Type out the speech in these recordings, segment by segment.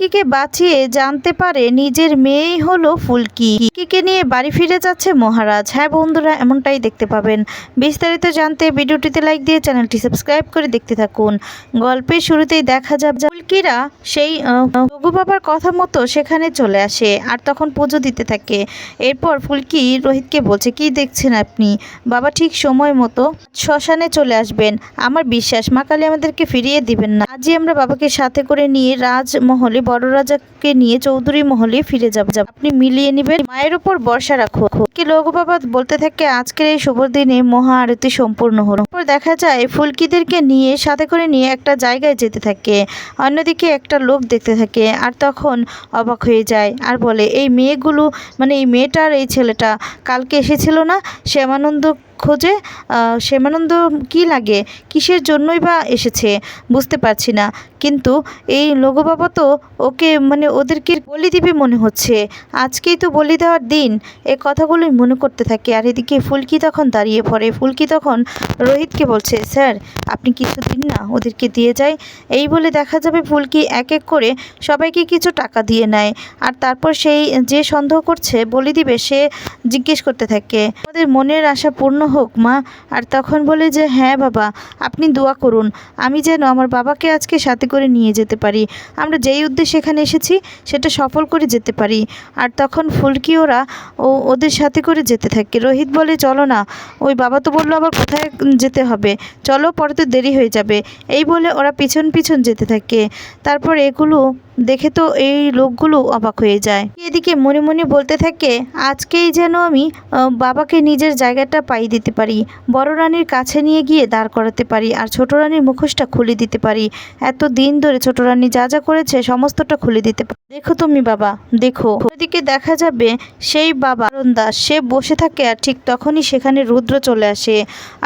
ফুলকিকে বাঁচিয়ে জানতে পারে নিজের মেয়েই হলো ফুলকি। ফুলকিকে নিয়ে বাড়ি ফিরে যাচ্ছে মহারাজ। হ্যাঁ বন্ধুরা, এমনটাই দেখতে পাবেন। বিস্তারিত জানতে ভিডিওটিতে লাইক দিয়ে চ্যানেলটি সাবস্ক্রাইব করে দেখতে থাকুন। গল্পের শুরুতেই দেখা যাবে ফুলকিরা সেই রঘু বাবার কথা মতো সেখানে চলে আসে আর তখন পুজো দিতে থাকে। এরপর ফুলকি রোহিতকে বলছে, কি দেখছেন আপনি? বাবা ঠিক সময় মতো শ্মশানে চলে আসবেন। আমার বিশ্বাস, মা কালী আমাদেরকে ফিরিয়ে দিবেন না। আজই আমরা বাবাকে সাথে করে নিয়ে রাজমহলে বড় রাজাকে নিয়ে চৌধুরী মহলে ফিরে যাব। আপনি মিলিয়ে নেবেন। মায়ের উপর বর্ষা রাখো কি লঘু বাবা বলতে থাকে, আজকের এই শুভ দিনে মহা আরতি সম্পূর্ণ হলো। এরপর দেখা যায়, ফুলকিদেরকে নিয়ে সাথে করে নিয়ে একটা জায়গায় যেতে থাকে। অন্যদিকে একটা লোক দেখতে থাকে আর তখন অবাক হয়ে যায় আর বলে, এই মেয়েগুলো মানে এই মেয়েটা আর এই ছেলেটা কালকে এসেছিল না? শ্যামানন্দ খোঁজে শ্যামানন্দ কি লাগে? কিসের জন্যই বা এসেছে? বুঝতে পারছি না। কিন্তু এই লঘু বাবা তো ওকে মানে ওদেরকে বলি দিবে মনে হচ্ছে। আজকেই তো বলি দেওয়ার দিন। এই কথাগুলোই মনে করতে থাকে। আর এদিকে ফুলকি তখন দাঁড়িয়ে পড়ে। ফুলকি তখন রোহিতকে বলছে, স্যার, আপনি কিছু দিন না, ওদেরকে দিয়ে যায় এই বলে দেখা যাবে ফুলকি এক এক করে সবাইকে কিছু টাকা দিয়ে নেয়। আর তারপর সেই যে সন্দেহ করছে, বলি দিবে, সে জিজ্ঞেস করতে থাকে। আমাদের মনের আশা পূর্ণ হোক মা। আর তখন বলে যে হ্যাঁ বাবা, আপনি দোয়া করুন। আমি যেন আমার বাবাকে আজকে সাথে করে নিয়ে যেতে পারি। আমরা যেই উদ্দেশ্যে এখানে এসেছি, সেটা সফল করে যেতে পারি। আর তখন ফুলকি ওরা ও, ওদের সাথে করে যেতে থাকে। রোহিত বলে, চলো না। ওই বাবা তো বলল, আবার কোথায় যেতে হবে? চলো, পরে তো দেরি হয়ে যাবে। এই বলে ওরা পিছন পিছন যেতে থাকে। তারপর এগুলো দেখে তো এই লোকগুলো অবাক হয়ে যায়। এদিকে মনে মনে বলতে থাকে, আজকেই যেন আমি বাবাকে নিজের জায়গাটা পাই দিতে পারি, বড় রানীর কাছে নিয়ে গিয়ে দাঁড় করাতে পারি, আর ছোট রানীর মুখোশটা খুলে দিতে পারি। এত দিন ধরে ছোট রানী যা যা করেছে সমস্তটা খুলে দিতে পারি। দেখো তুমি বাবা, দেখো। ওদিকে দেখা যাবে, সেই বাবা অরুণ দাস সে বসে থাকে আর ঠিক তখনই সেখানে রুদ্র চলে আসে,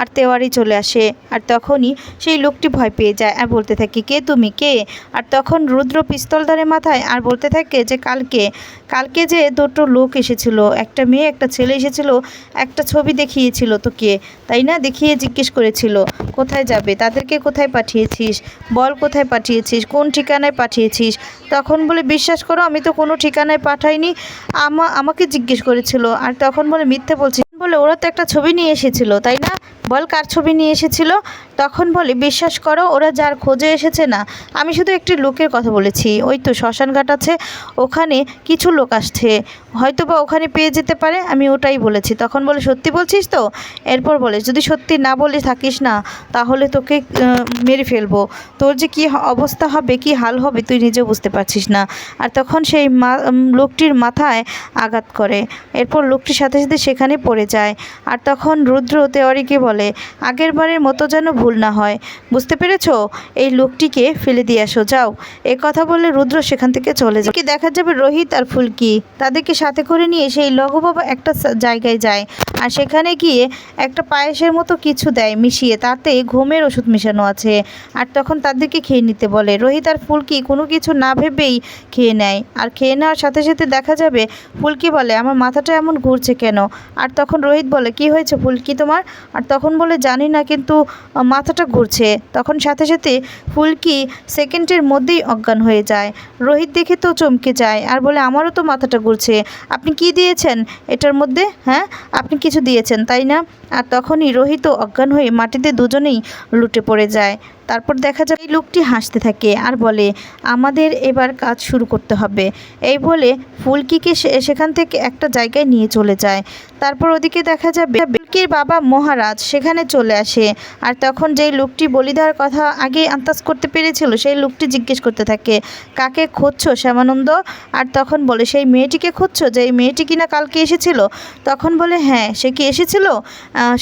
আর তেওয়ারি চলে আসে, আর তখনই সেই লোকটি ভয় পেয়ে যায় আর বলতে থাকে, কে তুমি? কে? আর তখন রুদ্র পিস্তল ধরে মাথায় আর বলতে থাকে যে কালকে কালকে যে দুটো লোক এসেছিল, একটা মেয়ে, একটা ছেলে এসেছিল, একটা ছবি দেখিয়েছিল তোকে, তাই না? দেখিয়ে জিজ্ঞেস করেছিল, কোথায় যাবে? তাদেরকে কোথায় পাঠিয়েছিস? বল কোথায় পাঠিয়েছিস? কোন ঠিকানায় পাঠিয়েছিস? তখন বলে, বিশ্বাস করো, আমি তো কোনো ঠিকানায় পাঠাইনি। আমা, আমাকে জিজ্ঞেস করেছিল, আর তখন বলে, মিথ্যে বলছি বলে, ওরা তো একটা ছবি নিয়ে এসেছিল, তাই না? বল কার ছবি নিয়ে এসেছিল? তখন বলে, বিশ্বাস করো, ওরা যার খোঁজে এসেছে না। আমি শুধু একটি লোকের কথা বলেছি। ওই তো শ্মশানঘাট আছে, ওখানে কিছু লোক আসছে। হয়তো বা ওখানে পেয়ে যেতে পারে, আমি ওটাই বলেছি। তখন বলে, সত্যি বলছিস তো? এরপর বলে, যদি সত্যি না বলে থাকিস না, তাহলে তোকে মেরে ফেলব। তোর যে কী অবস্থা হবে, কি হাল হবে, তুই নিজেও বুঝতে পারছিস না। আর তখন সেই মা লোকটির মাথায় আঘাত করে। এরপর লোকটির সাথে সাথে সেখানে পড়ে যায়। আর তখন রুদ্র তেওয়ারিকে বলে আগের বারের মতো যেন ভুল না হয়। বুঝতে পেরেছ? এই লোকটিকে ফেলে দিয়ে আসো যাও। এ কথা বলে রুদ্র সেখান থেকে চলে যায়। কি দেখা যাবে রোহিত আর ফুলকি? তাদেরকে সাথে করে নিয়ে সেই লঘু বাবা একটা জায়গায় যায় আর সেখানে গিয়ে একটা পায়েসের মতো কিছু দেয় মিশিয়ে। তাতে ঘুমের ওষুধ মেশানো আছে আর তখন তাদেরকে খেয়ে নিতে বলে। রোহিত আর ফুলকি কোনো কিছু না ভেবেই খেয়ে নেয় আর খেয়ে নেওয়ার সাথে সাথে দেখা যাবে ফুলকি বলে, আমার মাথাটা এমন ঘুরছে কেন? আর তখন রোহিত বলে, কি হয়েছে ফুলকি তোমার? আর তখন বলে জানি না, কিন্তু মাথাটা ঘুরছে। তখন সাথে সাথে ফুলকি সেকেন্ডের মধ্যেই অজ্ঞান হয়ে যায়। রোহিত দেখে তো চমকে যায় আর বলে, আমারও তো মাথাটা ঘুরছে। আপনি কি দিয়েছেন এটার মধ্যে? হ্যাঁ আপনি কিছু দিয়েছেন, তাই না? আর তখনই রোহিত অজ্ঞান হয়ে মাটিতে দুজনেই লুটে পড়ে যায়। তারপর দেখা যায় এই লোকটি হাসতে থাকে আর বলে, আমাদের এবার কাজ শুরু করতে হবে। এই বলে ফুলকিকে সেখান থেকে একটা জায়গায় নিয়ে চলে যায়। তারপর ওদিকে দেখা যাবে ফুলকির বাবা মহারাজ সেখানে চলে আসে। আর তখন যেই লোকটি বলি দেওয়ার কথা আগে আন্দাজ করতে পেরেছিল, সেই লোকটি জিজ্ঞেস করতে থাকে, কাকে খুঁজছো শ্যামানন্দ? আর তখন বলে, সেই মেয়েটিকে খুঁজছো যে এই মেয়েটি কিনা কালকে এসেছিল? তখন বলে হ্যাঁ সে কি এসেছিল?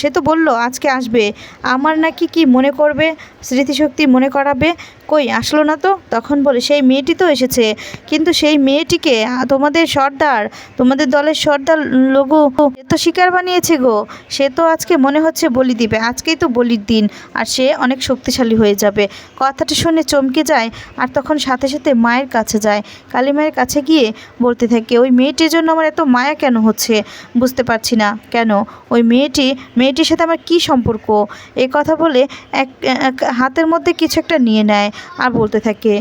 সে তো বলল, আজকে আসবে। আমার নাকি কি মনে করবে? স্মৃতিশক্তি মনে করাবে? কই, আসলো না তো? তখন বলে, সেই মেয়েটি তো এসেছে। কিন্তু সেই মেয়েটিকে তোমাদের সর্দার, তোমাদের দলের সর্দার লঘু, সে তো শিকার বানিয়েছে গো। সে তো আজকে মনে হচ্ছে বলি দিবে। আজকেই তো বলির দিন, আর সে অনেক শক্তিশালী হয়ে যাবে। কথাটা শুনে চমকে যায়, আর তখন সাথে সাথে মায়ের কাছে যায়। কালী মায়ের কাছে গিয়ে বলতে থাকে, ওই মেয়েটির জন্য আমার এত মায়া কেন হচ্ছে? বুঝতে পারছি না। কেন? ওই মেয়েটি, মেয়েটির সাথে আমার কি সম্পর্ক? এ কথা বলে এক এক হাতের মধ্যে কিছু একটা নিয়ে নেয়। আর বলতে থাকে,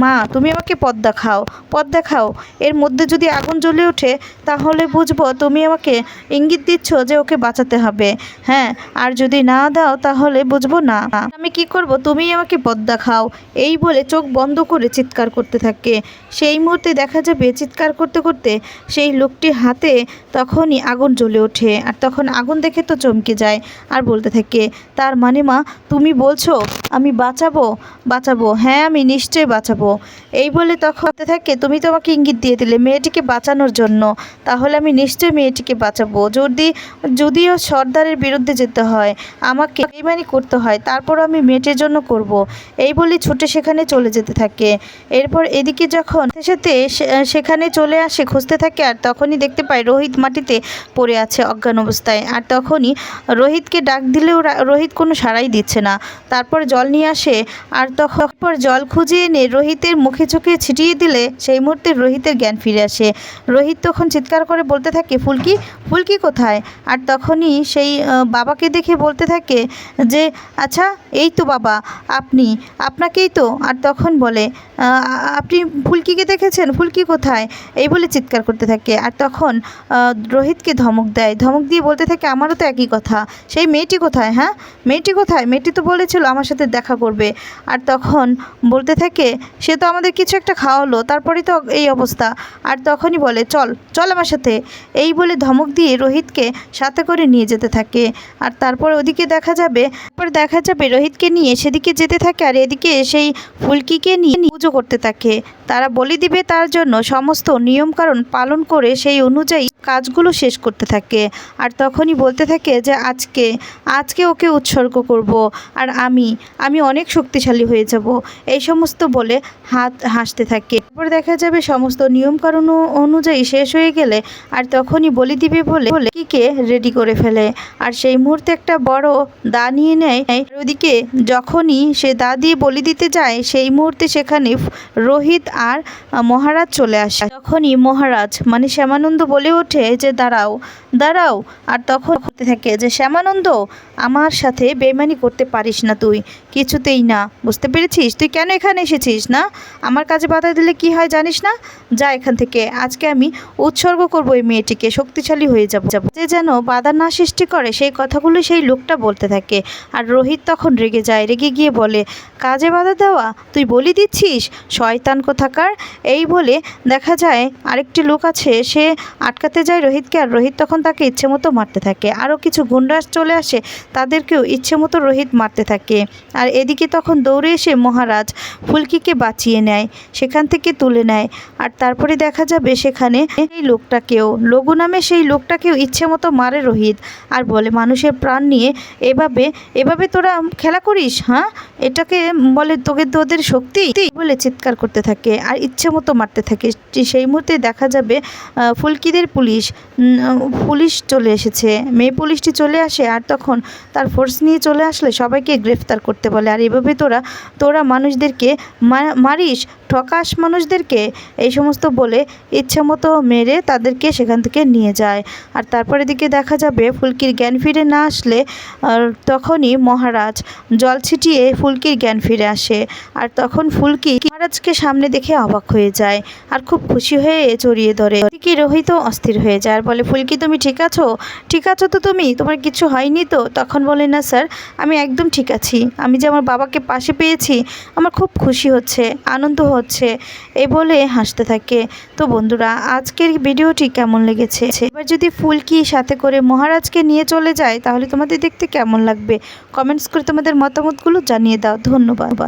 মা, তুমি আমাকে পথ দেখাও পথ দেখাও এর মধ্যে যদি আগুন জ্বলে ওঠে, তাহলে বুঝব তুমি আমাকে ইঙ্গিত দিচ্ছ যে ওকে বাঁচাতে হবে। হ্যাঁ আর যদি না দাও, তাহলে বুঝব না। আমি কি করব? তুমি আমাকে পথ দেখাও এই বলে চোখ বন্ধ করে চিৎকার করতে থাকে। সেই মুহূর্তে দেখা যাবে চিৎকার করতে করতে সেই লোকটির হাতে তখনই আগুন জ্বলে ওঠে। আর তখন আগুন দেখে তো চমকে যায়। আর বলতে থাকে, তার মানে মা, তুমি বলছো, আমি বাঁচাবো বাঁচাবো হ্যাঁ আমি নিশ্চয়ই বাঁচাবো। এই বলে তখন থাকে, তুমি তো আমাকে ইঙ্গিত দিয়ে দিলে মেয়েটিকে বাঁচানোর জন্য। তাহলে আমি নিশ্চয়ই মেয়েটিকে বাঁচাবো। যদি, যদিও সর্দারের বিরুদ্ধে যেতে হয়, আমাকে বেইমানি করতে হয়, তারপর আমি মেয়েটির জন্য করব। এই বলে ছুটে সেখানে চলে যেতে থাকে। এরপর এদিকে যখন সাথে সেখানে চলে আসে, খুঁজতে থাকে, আর তখনই দেখতে পায় রোহিত মাটিতে পড়ে আছে অজ্ঞান অবস্থায়। আর তখনই রোহিতকে ডাক দিলেও রোহিত কোনো সাড়াই দিচ্ছে না। তারপর জল নিয়ে আসে, আর তখন পর জল খুঁজে এনে রোহিতের মুখে চোখে ছিটিয়ে দিলে সেই মুহূর্তে রোহিতের জ্ঞান ফিরে আসে। রোহিত তখন চিৎকার করে বলতে থাকে, ফুলকি ফুলকি কোথায়? আর তখনই সেই বাবাকে দেখে বলতে থাকে যে আচ্ছা এই তো বাবা, আপনি, আপনাকেই তো। আর তখন বলে আপনি ফুলকিকে দেখেছেন? ফুলকি কোথায়? এই বলে চিৎকার করতে থাকে। আর তখন রোহিতকে ধমক দেয়। ধমক দিয়ে বলতে থাকে, আমারও তো একই কথা। সেই মেয়েটি কোথায় হ্যাঁ? মেয়েটি কোথায়? মেয়েটি তো বলেছিল আমার সাথে দেখা করবে। আর তখন বলতে থাকে, সে তো আমাদের কিছু একটা খাওয়ালো, তারপরেই তো এই অবস্থা। আর তখনই বলে, চল চল আমার সাথে। এই বলে ধমক দিয়ে রোহিতকে সাথে করে নিয়ে যেতে থাকে। আর তারপর ওদিকে দেখা যাবে, তারপর দেখা যাবে রোহিতকে নিয়ে সেদিকে যেতে থাকে আর এদিকে সেই ফুলকিকে নিয়ে পুজো করতে থাকে। তারা বলি দিবে তার জন্য সমস্ত নিয়মকানুন পালন করে সেই অনুযায়ী কাজগুলো শেষ করতে থাকে। আর তখনই বলতে থাকে যে, আজকে আজকে ওকে উৎসর্গ করব। আর আমি আমি অনেক শক্তিশালী হয়ে যাব। এই সমস্ত বলে হাত হাসতে থাকে। তারপর দেখা যাবে সমস্ত নিয়মকানুন অনুযায়ী শেষ হয়ে গেলে আর তখনই বলি দিবে বলে কিকে রেডি করে ফেলে। আর সেই মুহূর্তে একটা বড় দা নিয়ে নেয়। ওদিকে যখনই সে দা দিয়ে বলি দিতে যায়, সেই মুহূর্তে সেখানে রোহিত আর মহারাজ চলে আসে। তখনই মহারাজ মানে শ্যামানন্দ বলে ওঠে যে, দাঁড়াও দাঁড়াও। আর তখন হতে থাকে যে, শ্যামানন্দ, আমার সাথে বেমানি করতে পারিস না তুই, কিছুতেই না। বুঝতে পেরেছিস? তুই কেন এখানে এসেছিস, না? আমার কাজে বাধা দিলে কি হয় জানিস না? যা এখান থেকে। আজকে আমি উৎসর্গ করব এই মেয়েটিকে, শক্তিশালী হয়ে যাব যে যেন বাধা না সৃষ্টি করে, সেই কথাগুলো সেই লোকটা বলতে থাকে। আর রোহিত তখন রেগে যায়, রেগে গিয়ে বলে, কাজে বাধা দেওয়া? তুই বলি দিচ্ছিস? শয়তান কোথাকার? এই বলে দেখা যায় আরেকটি লোক আছে, সে আটকাতে যায় রোহিতকে, আর রোহিত তখন তাকে ইচ্ছে মতো মারতে থাকে। আরও কিছু গুন্ডাস চলে আসে, তাদেরকেও ইচ্ছে মতো রোহিত মারতে থাকে। আর এদিকে তখন দৌড়ে এসে মহারাজ ফুলকিকে বাঁচিয়ে নেয়, সেখান থেকে তুলে নেয়। আর তারপরে দেখা যাবে সেখানে এই লোকটাকেও। লঘু নামে সেই লোকটাকেও ইচ্ছে মতো মারে রোহিত। আর বলে, মানুষের প্রাণ নিয়ে এভাবে এভাবে তোরা খেলা করিস হ্যাঁ এটাকে বলে তোকে তোদের শক্তি? বলে চিৎকার করতে থাকে আর ইচ্ছে মতো মারতে থাকে। সেই মুহূর্তে দেখা যাবে ফুলকিদের পুলিশ পুলিশ চলে এসেছে। মেয়ে পুলিশটি চলে আসে আর তখন তার ফোর্স নিয়ে চলে আসলে সবাইকে গ্রেফতার করতে বলে, আর এভাবে তোরা তোরা মানুষদেরকে মারিস, ঠকাস মানুষদেরকে, এই সমস্ত বলে ইচ্ছে মতো মেরে তাদেরকে সেখান থেকে নিয়ে যায়। আর তারপরে দিকে দেখা যাবে ফুলকির জ্ঞান ফিরে না আসলে তখনই মহারাজ জল ছিটিয়ে ফুলকির জ্ঞান ফিরে আসে। আর তখন ফুলকি মহারাজকে সামনে দেখে অবাক হয়ে যায় আর খুব খুশি হয়ে জড়িয়ে ধরে। কি রোহিত অস্থির হয়ে যায় আর বলে, ফুলকি, তুমি ঠিক আছো? ঠিক আছো তো তুমি? তোমার কিছু হয়নি তো? তখন বলে, না স্যার, আমি একদম ঠিক আছি। আমি যে আমার বাবাকে পাশে পেয়েছি আমার খুব খুশি হচ্ছে, আনন্দ হচ্ছে এ বলে হাসতে থাকে। তো বন্ধুরা, আজকের ভিডিওটি কেমন লেগেছে? এবার যদি ফুলকি সাথে করে মহারাজকে নিয়ে চলে যায়, তাহলে তোমাদের দেখতে কেমন লাগবে? কমেন্টস করে তোমাদের মতামতগুলো জানিয়ে দাও। ধন্যবাদ।